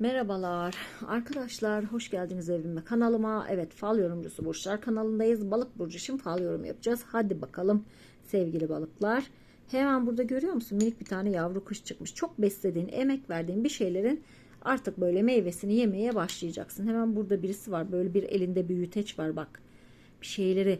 Merhabalar. Arkadaşlar hoş geldiniz evime kanalıma. Evet fal yorumcusu burçlar kanalındayız. Balık burcu için fal yorum yapacağız. Hadi bakalım sevgili balıklar. Hemen burada görüyor musun? Minik bir tane yavru kuş çıkmış. Çok beslediğin emek verdiğin bir şeylerin artık böyle meyvesini yemeye başlayacaksın. Hemen burada birisi var. Böyle bir elinde büyüteç var bak. Bir şeyleri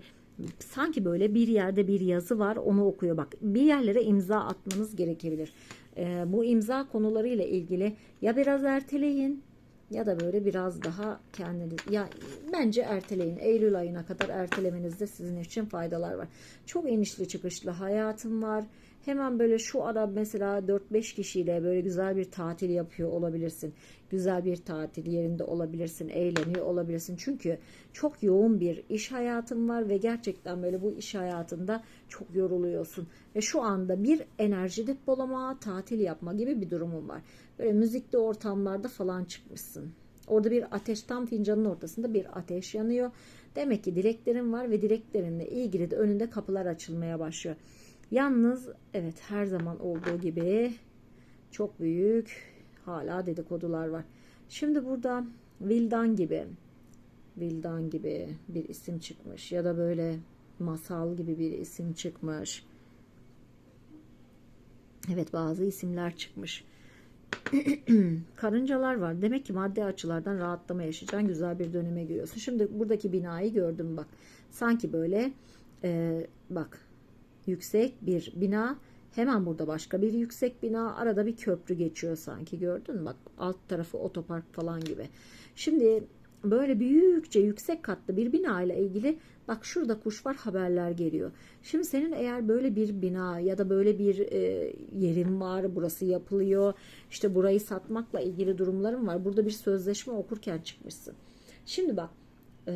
sanki böyle bir yerde bir yazı var onu okuyor. Bak bir yerlere imza atmanız gerekebilir. Ee, bu imza konularıyla ilgili ya biraz erteleyin ya da böyle biraz daha kendiniz ya bence erteleyin. Eylül ayına kadar ertelemenizde sizin için faydalar var. Çok inişli çıkışlı hayatım var hemen böyle şu ara mesela 4-5 kişiyle böyle güzel bir tatil yapıyor olabilirsin. Güzel bir tatil yerinde olabilirsin eğleniyor olabilirsin. Çünkü çok yoğun bir iş hayatın var ve gerçekten böyle bu iş hayatında çok yoruluyorsun. Ve şu anda bir enerji depolama tatil yapma gibi bir durumun var. Böyle müzikli ortamlarda falan çıkmışsın. Orada bir ateş tam fincanın ortasında bir ateş yanıyor. Demek ki dileklerin var ve dileklerinle ilgili de önünde kapılar açılmaya başlıyor. Yalnız evet her zaman olduğu gibi çok büyük hala dedikodular var. Şimdi burada Vildan gibi Vildan gibi bir isim çıkmış ya da böyle masal gibi bir isim çıkmış. Evet bazı isimler çıkmış. Karıncalar var. Demek ki maddi açılardan rahatlama yaşayacağın güzel bir döneme giriyorsun. Şimdi buradaki binayı gördüm bak. Sanki böyle e, bak yüksek bir bina hemen burada başka bir yüksek bina arada bir köprü geçiyor sanki gördün mü? Bak alt tarafı otopark falan gibi. Şimdi böyle büyükçe yüksek katlı bir bina ile ilgili bak şurada kuş var haberler geliyor. Şimdi senin eğer böyle bir bina ya da böyle bir e, yerin var burası yapılıyor işte burayı satmakla ilgili durumların var burada bir sözleşme okurken çıkmışsın. Şimdi bak e,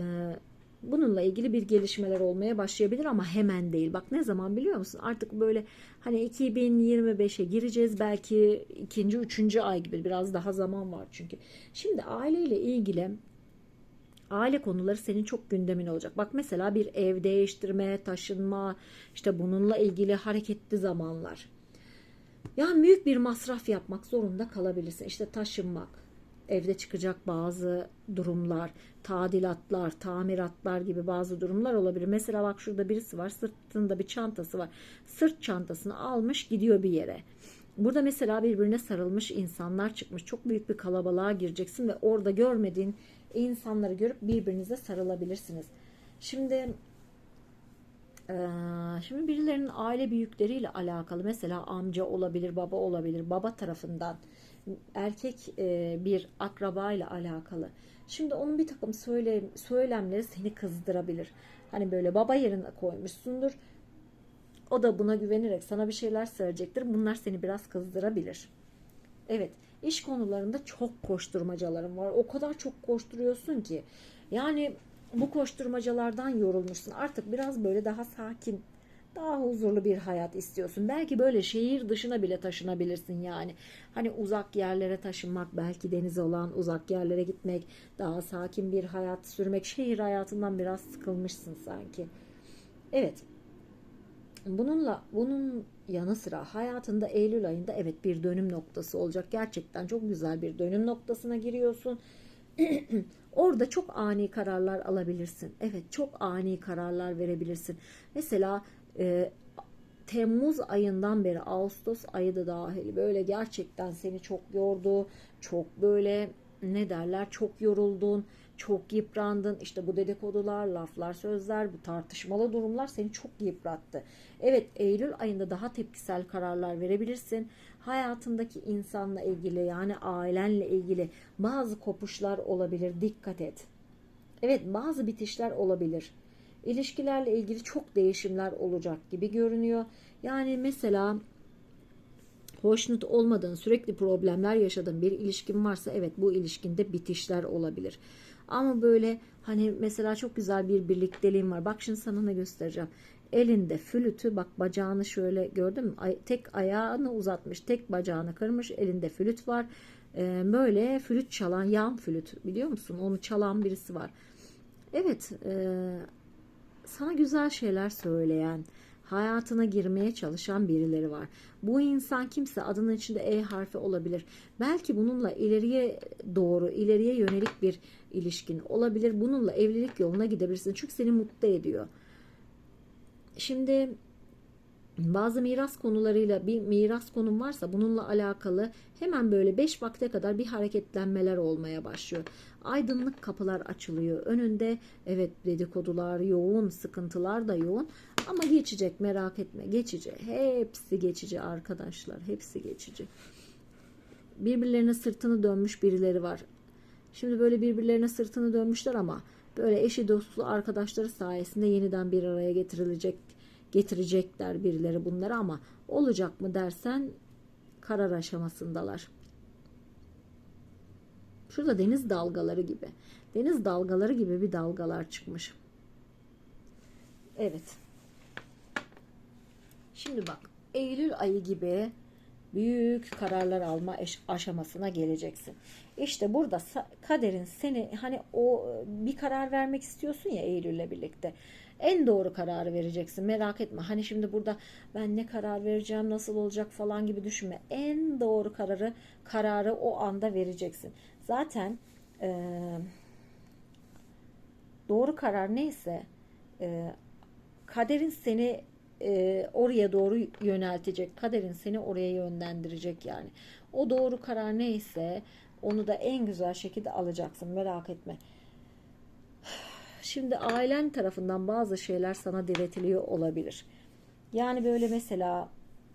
bununla ilgili bir gelişmeler olmaya başlayabilir ama hemen değil. Bak ne zaman biliyor musun? Artık böyle hani 2025'e gireceğiz belki ikinci, üçüncü ay gibi biraz daha zaman var çünkü. Şimdi aileyle ilgili aile konuları senin çok gündemin olacak. Bak mesela bir ev değiştirme, taşınma, işte bununla ilgili hareketli zamanlar. Yani büyük bir masraf yapmak zorunda kalabilirsin. İşte taşınmak, evde çıkacak bazı durumlar, tadilatlar, tamiratlar gibi bazı durumlar olabilir. Mesela bak şurada birisi var, sırtında bir çantası var. Sırt çantasını almış gidiyor bir yere. Burada mesela birbirine sarılmış insanlar çıkmış. Çok büyük bir kalabalığa gireceksin ve orada görmediğin insanları görüp birbirinize sarılabilirsiniz. Şimdi şimdi birilerinin aile büyükleriyle alakalı mesela amca olabilir, baba olabilir, baba tarafından erkek bir akraba ile alakalı. Şimdi onun bir takım söyle, söylemleri seni kızdırabilir. Hani böyle baba yerine koymuşsundur. O da buna güvenerek sana bir şeyler söyleyecektir. Bunlar seni biraz kızdırabilir. Evet, iş konularında çok koşturmacalarım var. O kadar çok koşturuyorsun ki. Yani bu koşturmacalardan yorulmuşsun. Artık biraz böyle daha sakin, daha huzurlu bir hayat istiyorsun. Belki böyle şehir dışına bile taşınabilirsin yani. Hani uzak yerlere taşınmak, belki deniz olan uzak yerlere gitmek, daha sakin bir hayat sürmek. Şehir hayatından biraz sıkılmışsın sanki. Evet. Bununla bunun yanı sıra hayatında Eylül ayında evet bir dönüm noktası olacak. Gerçekten çok güzel bir dönüm noktasına giriyorsun. Orada çok ani kararlar alabilirsin. Evet çok ani kararlar verebilirsin. Mesela e, Temmuz ayından beri Ağustos ayı da dahil böyle gerçekten seni çok yordu. Çok böyle ne derler çok yoruldun, çok yıprandın. İşte bu dedikodular, laflar, sözler, bu tartışmalı durumlar seni çok yıprattı. Evet Eylül ayında daha tepkisel kararlar verebilirsin. Hayatındaki insanla ilgili yani ailenle ilgili bazı kopuşlar olabilir. Dikkat et. Evet bazı bitişler olabilir. İlişkilerle ilgili çok değişimler olacak gibi görünüyor. Yani mesela hoşnut olmadığın, sürekli problemler yaşadığın bir ilişkin varsa evet bu ilişkinde bitişler olabilir. Ama böyle hani mesela çok güzel bir birlikteliğin var. Bak şimdi sana ne göstereceğim. Elinde flütü bak bacağını şöyle gördün mü? Tek ayağını uzatmış, tek bacağını kırmış. Elinde flüt var. Ee, böyle flüt çalan, yan flüt biliyor musun? Onu çalan birisi var. Evet, e, sana güzel şeyler söyleyen, hayatına girmeye çalışan birileri var. Bu insan kimse adının içinde E harfi olabilir. Belki bununla ileriye doğru, ileriye yönelik bir ilişkin olabilir. Bununla evlilik yoluna gidebilirsin. Çünkü seni mutlu ediyor. Şimdi bazı miras konularıyla bir miras konum varsa bununla alakalı hemen böyle 5 vakte kadar bir hareketlenmeler olmaya başlıyor. Aydınlık kapılar açılıyor. Önünde evet dedikodular yoğun, sıkıntılar da yoğun ama geçecek merak etme geçici. Hepsi geçici arkadaşlar. Hepsi geçici. Birbirlerine sırtını dönmüş birileri var. Şimdi böyle birbirlerine sırtını dönmüşler ama böyle eşi dostu arkadaşları sayesinde yeniden bir araya getirilecek getirecekler birileri bunları ama olacak mı dersen karar aşamasındalar. Şurada deniz dalgaları gibi. Deniz dalgaları gibi bir dalgalar çıkmış. Evet. Şimdi bak Eylül ayı gibi büyük kararlar alma aşamasına geleceksin. İşte burada kaderin seni hani o bir karar vermek istiyorsun ya Eylül'le birlikte. En doğru kararı vereceksin. Merak etme. Hani şimdi burada ben ne karar vereceğim, nasıl olacak falan gibi düşünme. En doğru kararı kararı o anda vereceksin. Zaten e, doğru karar neyse e, kaderin seni e, oraya doğru yöneltecek. Kaderin seni oraya yönlendirecek yani. O doğru karar neyse onu da en güzel şekilde alacaksın. Merak etme. Şimdi ailen tarafından bazı şeyler sana diretiliyor olabilir. Yani böyle mesela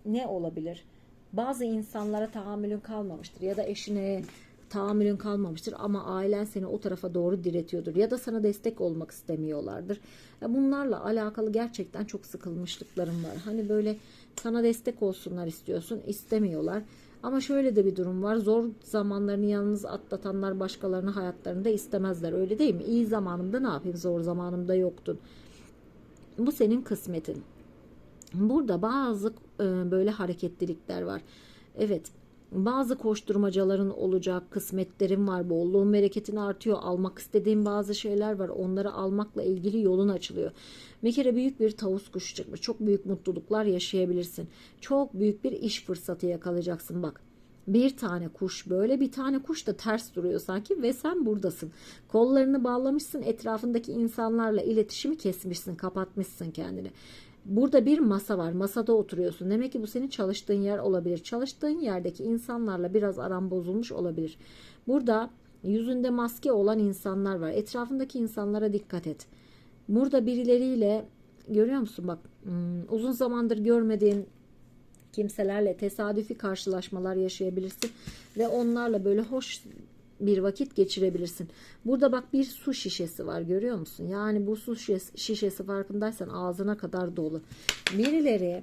ne olabilir? Bazı insanlara tahammülün kalmamıştır ya da eşine tahammülün kalmamıştır ama ailen seni o tarafa doğru diretiyordur ya da sana destek olmak istemiyorlardır. Bunlarla alakalı gerçekten çok sıkılmışlıklarım var. Hani böyle sana destek olsunlar istiyorsun, istemiyorlar. Ama şöyle de bir durum var. Zor zamanlarını yalnız atlatanlar başkalarını hayatlarında istemezler. Öyle değil mi? İyi zamanımda ne yapayım? Zor zamanımda yoktun. Bu senin kısmetin. Burada bazı e, böyle hareketlilikler var. Evet bazı koşturmacaların olacak, kısmetlerin var, bolluğun bereketin artıyor, almak istediğin bazı şeyler var. Onları almakla ilgili yolun açılıyor. Bir kere büyük bir tavus kuşu çıkmış. Çok büyük mutluluklar yaşayabilirsin. Çok büyük bir iş fırsatı yakalayacaksın bak. Bir tane kuş böyle bir tane kuş da ters duruyor sanki ve sen buradasın. Kollarını bağlamışsın etrafındaki insanlarla iletişimi kesmişsin kapatmışsın kendini. Burada bir masa var. Masada oturuyorsun. Demek ki bu senin çalıştığın yer olabilir. Çalıştığın yerdeki insanlarla biraz aran bozulmuş olabilir. Burada yüzünde maske olan insanlar var. Etrafındaki insanlara dikkat et. Burada birileriyle görüyor musun bak hmm, uzun zamandır görmediğin kimselerle tesadüfi karşılaşmalar yaşayabilirsin ve onlarla böyle hoş bir vakit geçirebilirsin. Burada bak bir su şişesi var görüyor musun? Yani bu su şişesi, farkındaysan ağzına kadar dolu. Birileri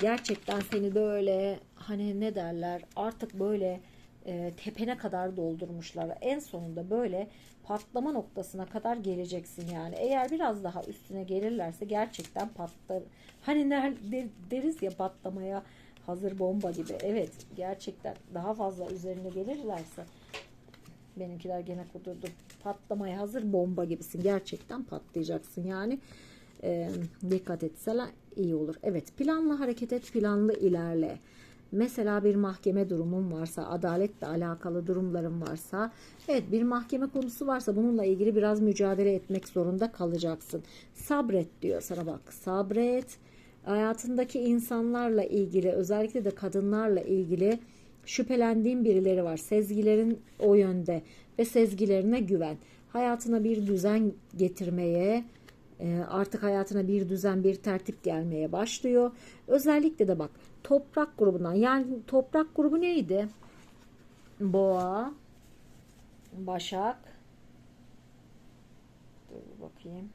gerçekten seni böyle hani ne derler artık böyle e, tepene kadar doldurmuşlar. En sonunda böyle patlama noktasına kadar geleceksin yani. Eğer biraz daha üstüne gelirlerse gerçekten patlar. Hani nerede deriz ya patlamaya hazır bomba gibi. Evet gerçekten daha fazla üzerine gelirlerse Benimkiler gene kudurdu. Patlamaya hazır bomba gibisin. Gerçekten patlayacaksın yani. E, dikkat etseler iyi olur. Evet planlı hareket et, planlı ilerle. Mesela bir mahkeme durumun varsa, adaletle alakalı durumların varsa, evet bir mahkeme konusu varsa bununla ilgili biraz mücadele etmek zorunda kalacaksın. Sabret diyor sana bak. Sabret. Hayatındaki insanlarla ilgili, özellikle de kadınlarla ilgili Şüphelendiğin birileri var. Sezgilerin o yönde ve sezgilerine güven. Hayatına bir düzen getirmeye, e, artık hayatına bir düzen, bir tertip gelmeye başlıyor. Özellikle de bak toprak grubundan yani toprak grubu neydi? Boğa, Başak. Dur bakayım.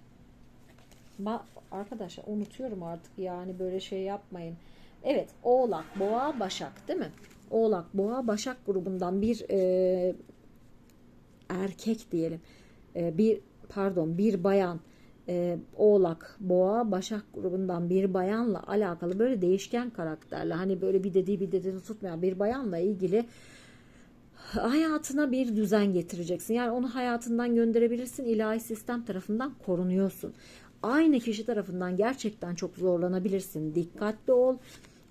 Ba arkadaşlar unutuyorum artık yani böyle şey yapmayın. Evet Oğlak, Boğa, Başak değil mi? Oğlak, Boğa, Başak grubundan bir e, erkek diyelim. E, bir pardon bir bayan e, Oğlak, Boğa, Başak grubundan bir bayanla alakalı böyle değişken karakterli hani böyle bir dediği bir dediğini tutmayan bir bayanla ilgili hayatına bir düzen getireceksin. Yani onu hayatından gönderebilirsin. ilahi sistem tarafından korunuyorsun. aynı kişi tarafından gerçekten çok zorlanabilirsin. Dikkatli ol.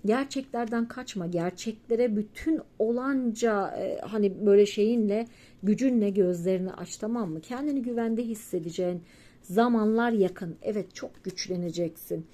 Gerçeklerden kaçma. Gerçeklere bütün olanca e, hani böyle şeyinle gücünle gözlerini aç tamam mı? Kendini güvende hissedeceğin zamanlar yakın. Evet çok güçleneceksin.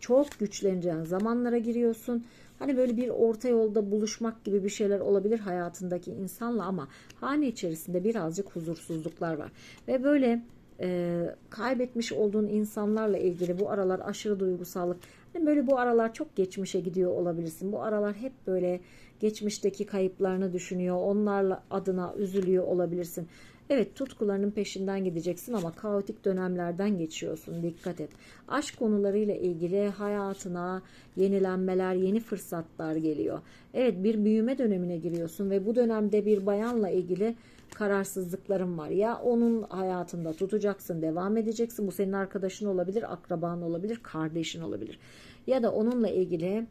Çok güçleneceğin zamanlara giriyorsun. Hani böyle bir orta yolda buluşmak gibi bir şeyler olabilir hayatındaki insanla ama hane içerisinde birazcık huzursuzluklar var. Ve böyle e, kaybetmiş olduğun insanlarla ilgili bu aralar aşırı duygusallık. Hani böyle bu aralar çok geçmişe gidiyor olabilirsin. Bu aralar hep böyle geçmişteki kayıplarını düşünüyor. Onlarla adına üzülüyor olabilirsin. Evet tutkularının peşinden gideceksin ama kaotik dönemlerden geçiyorsun. Dikkat et. Aşk konularıyla ilgili hayatına yenilenmeler, yeni fırsatlar geliyor. Evet bir büyüme dönemine giriyorsun ve bu dönemde bir bayanla ilgili kararsızlıkların var. Ya onun hayatında tutacaksın, devam edeceksin. Bu senin arkadaşın olabilir, akraban olabilir, kardeşin olabilir. Ya da onunla ilgili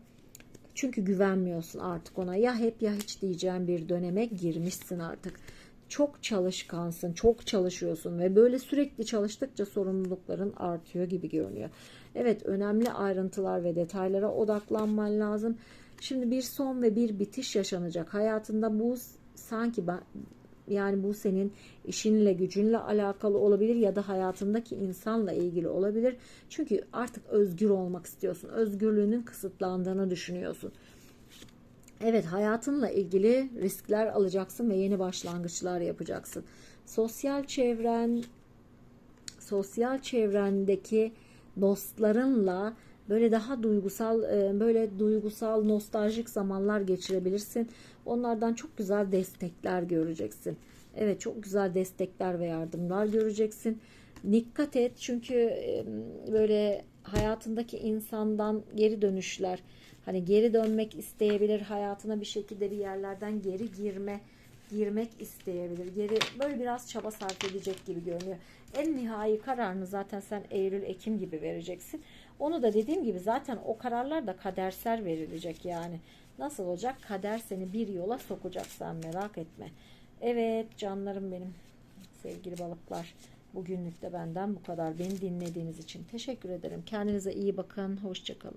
çünkü güvenmiyorsun artık ona. Ya hep ya hiç diyeceğin bir döneme girmişsin artık. Çok çalışkansın, çok çalışıyorsun ve böyle sürekli çalıştıkça sorumlulukların artıyor gibi görünüyor. Evet, önemli ayrıntılar ve detaylara odaklanman lazım. Şimdi bir son ve bir bitiş yaşanacak. Hayatında bu sanki ben, yani bu senin işinle gücünle alakalı olabilir ya da hayatındaki insanla ilgili olabilir. Çünkü artık özgür olmak istiyorsun. Özgürlüğünün kısıtlandığını düşünüyorsun. Evet hayatınla ilgili riskler alacaksın ve yeni başlangıçlar yapacaksın. Sosyal çevren, sosyal çevrendeki dostlarınla böyle daha duygusal e, böyle duygusal nostaljik zamanlar geçirebilirsin. Onlardan çok güzel destekler göreceksin. Evet çok güzel destekler ve yardımlar göreceksin. Dikkat et çünkü e, böyle hayatındaki insandan geri dönüşler hani geri dönmek isteyebilir hayatına bir şekilde bir yerlerden geri girme girmek isteyebilir. Geri böyle biraz çaba sarf edecek gibi görünüyor. En nihai kararını zaten sen Eylül Ekim gibi vereceksin. Onu da dediğim gibi zaten o kararlar da kadersel verilecek yani. Nasıl olacak? Kader seni bir yola sokacak sen merak etme. Evet canlarım benim. Sevgili balıklar. Bugünlük de benden bu kadar. Beni dinlediğiniz için teşekkür ederim. Kendinize iyi bakın. Hoşçakalın.